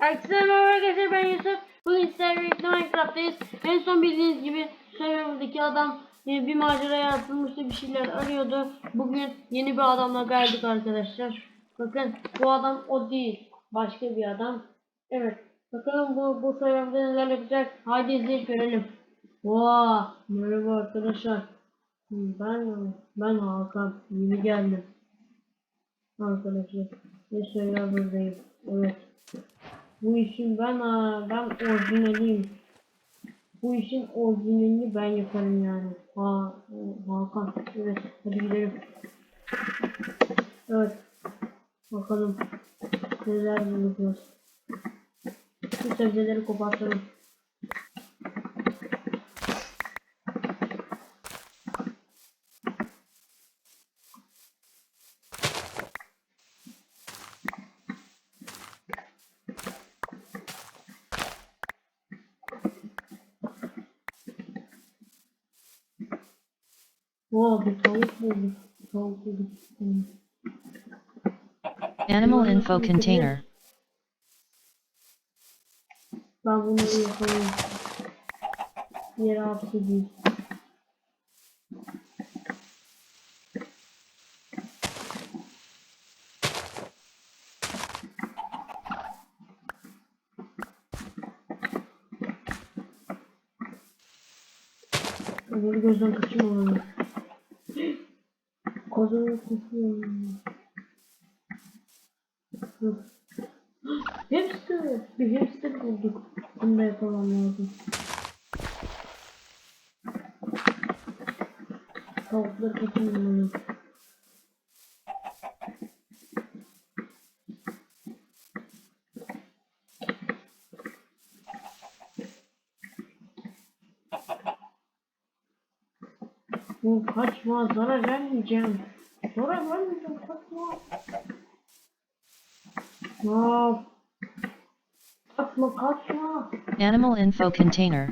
Herkese merhaba arkadaşlar ben Yusuf. Bugün sizlerle birlikte Minecraft'tayız. En son bildiğiniz gibi serverdeki adam e, bir maceraya atılmıştı bir şeyler arıyordu. Bugün yeni bir adamla geldik arkadaşlar. Bakın bu adam o değil. Başka bir adam. Evet. Bakalım bu, bu serverde neler yapacak. Haydi izleyip görelim. Vaa, merhaba arkadaşlar. Ben ben Hakan. Yeni geldim. Arkadaşlar. Ne serverdeyim. Evet. Bu işin ben ben orijinaliyim. Bu işin orijinalini ben yaparım yani. Ha, Hakan. Evet, hadi gidelim. Evet. Bakalım neler bulacağız. Şu sebzeleri kopartalım. Oo, bir tavuk bulduk. Tavuk bulduk. Hmm. Animal info container. Ben bunları yapayım. Yere hapsedeyim. Öbür gözden kaçırmamalı. Kozunu tutuyorum. Dur. Hamster. Bir hamster bulduk. Bunu da yapamam lazım. Tavukları kaçırmamalı. Bu kaçma zarar vermeyeceğim. Zarar vermeyeceğim kaçma. Hop. Kaçma kaçma. Animal info container.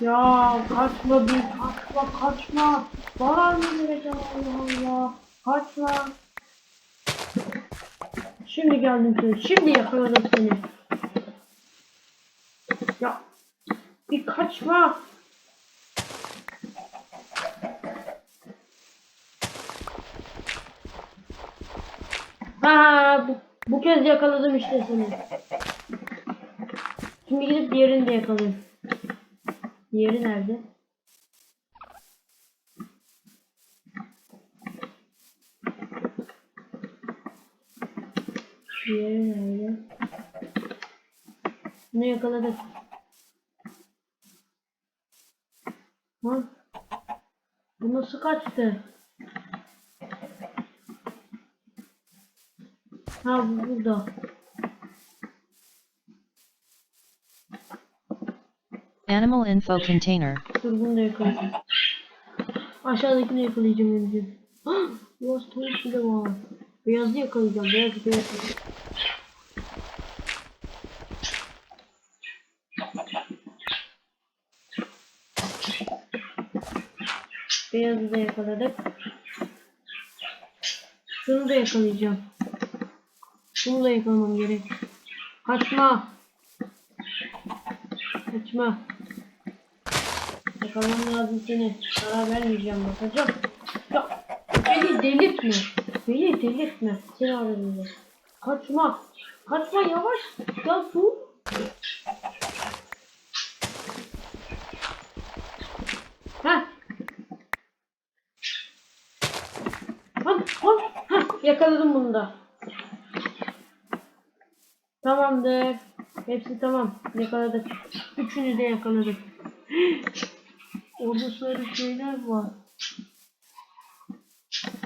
Ya kaçma bir kaçma kaçma. Zarar mı vereceğim Allah Allah. Kaçma. Şimdi geldim seni. Şimdi yakaladım seni. Ya. Bir kaçma. Ha bu, bu kez yakaladım işte seni. Şimdi gidip diğerini de yakalayayım. Diğeri nerede? Diğeri nerede? Bunu yakaladık. Ha? Bu nasıl kaçtı? Ha bu burada. Animal info container. Dur bunu da yakalayacağım. Aşağıdakini yakalayacağım önce. Beyaz tavuk bile var. Beyazı yakalayacağım. Beyaz beyaz. Beyazı da yakaladık. Şunu da yakalayacağım. Şunu da yakalamam gerek. Kaçma. Kaçma. Yakalamam lazım seni. Zarar vermeyeceğim bakacağım. Ya beni delirtme. Beni delirtme. Seni arıyorum. Kaçma. Kaçma yavaş. Ya dur. Heh. Hadi, hadi. Heh, yakaladım bunu da. Tamamdır. Hepsi tamam. Yakaladık. Üçünü de yakaladık. Orada sarı şeyler var.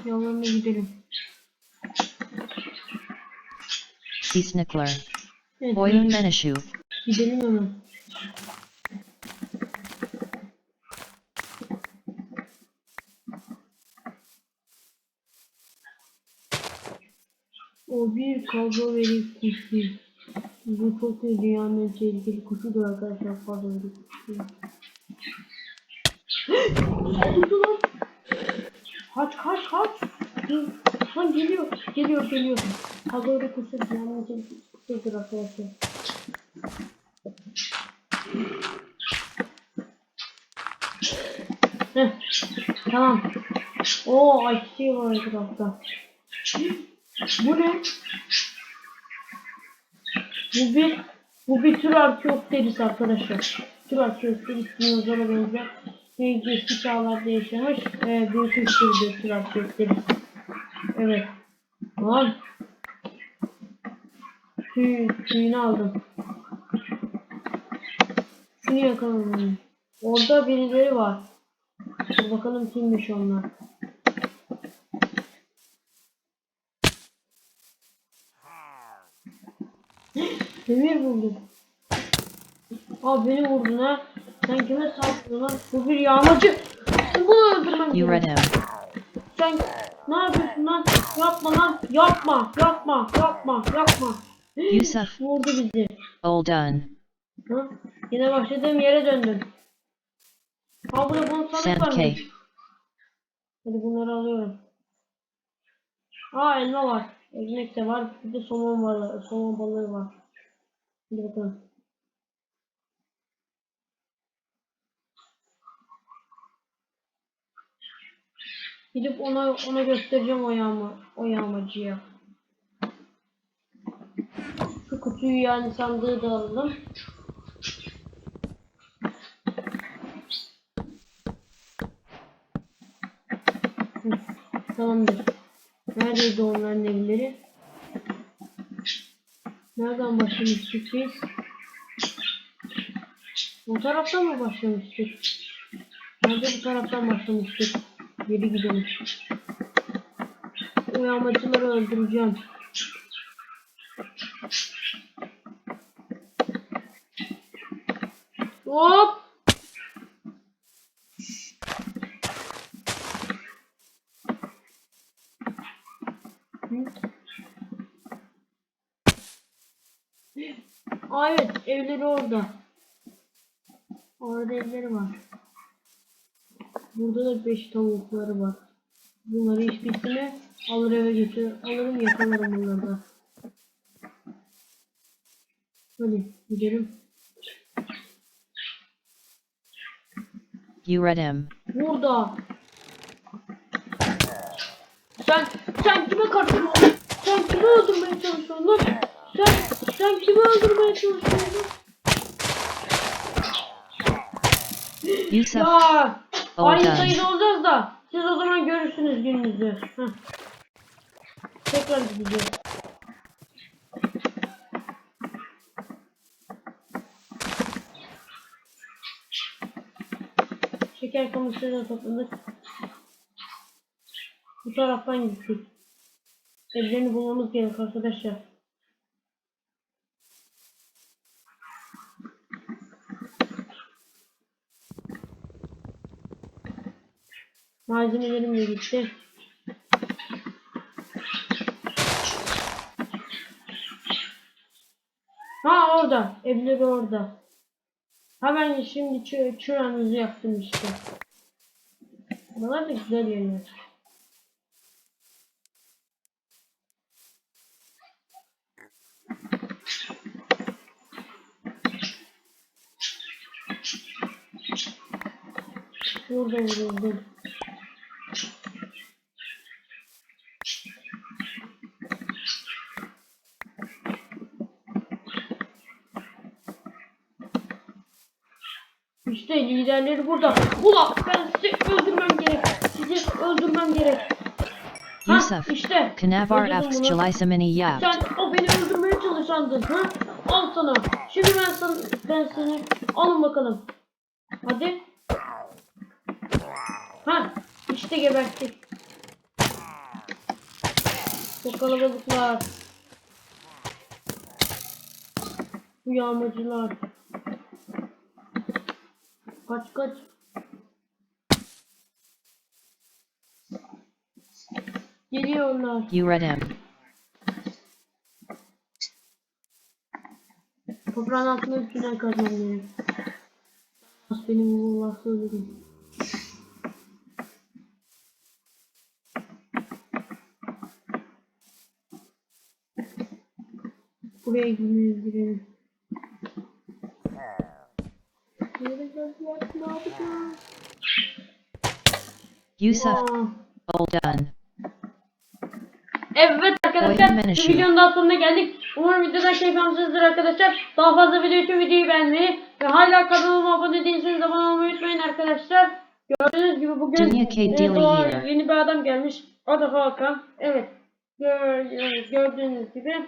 Yanlarına gidelim. Sea snickler. Evet, Boyun meneshu. gidelim hemen. O bir kavga verip kuşu. Bu çok iyi dünyanın tehlikeli kuşudur arkadaşlar. Fazla verip kuşu. Tuttu lan. Kaç. Lan geliyor. Geliyor geliyor. Ha böyle kısır. Yani kısırdır arkadaşlar. Heh. Tamam. Oo ayçiçeği var etrafta. Bu ne? Bu bir bu bir tür arkeopteris arkadaşlar. Tür arkeopteris dinozora benzer. Ve eski çağlarda yaşamış. E, büyük bir tür arkeopteris. Evet. Tamam. Tüy, tüyünü aldım. Şunu yakaladım. Orada birileri var. Bakalım kimmiş onlar. Demir buldum. Aa beni vurdun ha. Sen kime saldırdın lan? Bu bir yağmacı. Bunu öldürmem You read him. Sen ne yapıyorsun lan? Yapma lan. Yapma. Yapma. Yapma. Yapma. Yusuf. Vurdu bizi. All done. Ha? Yine başladığım yere döndüm. Ha burada bonus sandık Sand varmış. cake. Hadi bunları alıyorum. Aa elma var. Ekmek de var. Bir de somon var. Somon balığı var. Bakalım. Gidip ona ona göstereceğim o yağma o yağmacıya. Şu kutuyu yani sandığı da alalım. Tamamdır. Neredeydi onların evleri? Nereden başlamıştık biz? Bu taraftan mı başlamıştık? Nerede bu taraftan başlamıştık? Geri gidelim. Uyanmacıları öldüreceğim. Hop! Hı? Aa evet evleri orada. Orada evleri var. Burada da 5 tavukları var. Bunları mi alır eve götür. Alırım yakalarım bunları da. Hadi gidelim. You read him. Burada. Sen sen kime karşı sen kimi öldürmeye çalışıyorsun lan? Sen sen kimi öldürmeye çalışıyorsun? Yusuf. Ya aynı sayıda olacağız da siz o zaman görürsünüz gününüzü. Heh. Tekrar gideceğiz. Şeker kamışları da topladık. Bu taraftan gittik. Evlerini bulmamız gerek arkadaşlar. Malzemelerim de gitti. Ha orada. Evleri orada. Hemen şimdi çı çırağımızı yaktım işte. Buralar da güzel yerler. Burada vuruldum. İşte liderleri burada. Ulan ben sizi öldürmem gerek. Sizi öldürmem gerek. Ha, Yusuf. işte. Kanavar bunu. Jelisamini Yaft. Sen o beni öldürmeye çalışandın. Ha? Al sana. Şimdi ben sana ben seni alın bakalım. Hadi. Ha işte geberttik. Çok kalabalıklar. Bu yağmacılar. Kaç kaç. Geliyorlar. You read him. Toprağın altına üstüne kazmam benim. Benim Allah'sı ölürüm. Buraya girmeyiz girelim. Yusuf, all done. Evet arkadaşlar menüsü. videonun daha sonuna geldik. Umarım videodan keyif almışsınızdır arkadaşlar. Daha fazla video için videoyu beğenmeyi ve hala kanalıma abone değilseniz abone olmayı unutmayın arkadaşlar. Gördüğünüz gibi bugün e, Daily doğa- yeni bir adam gelmiş. Adı Hakan. Evet. Gör, e, gördüğünüz gibi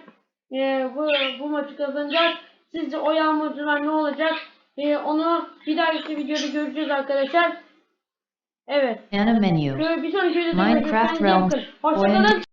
e, bu, bu maçı kazanacağız. Sizce o yağmurcular ne olacak? E, onu bir dahaki videoda göreceğiz arkadaşlar. Evet. Ana menu. Bir sonraki videoda Minecraft görüşmek üzere. Realms. Hoşçakalın.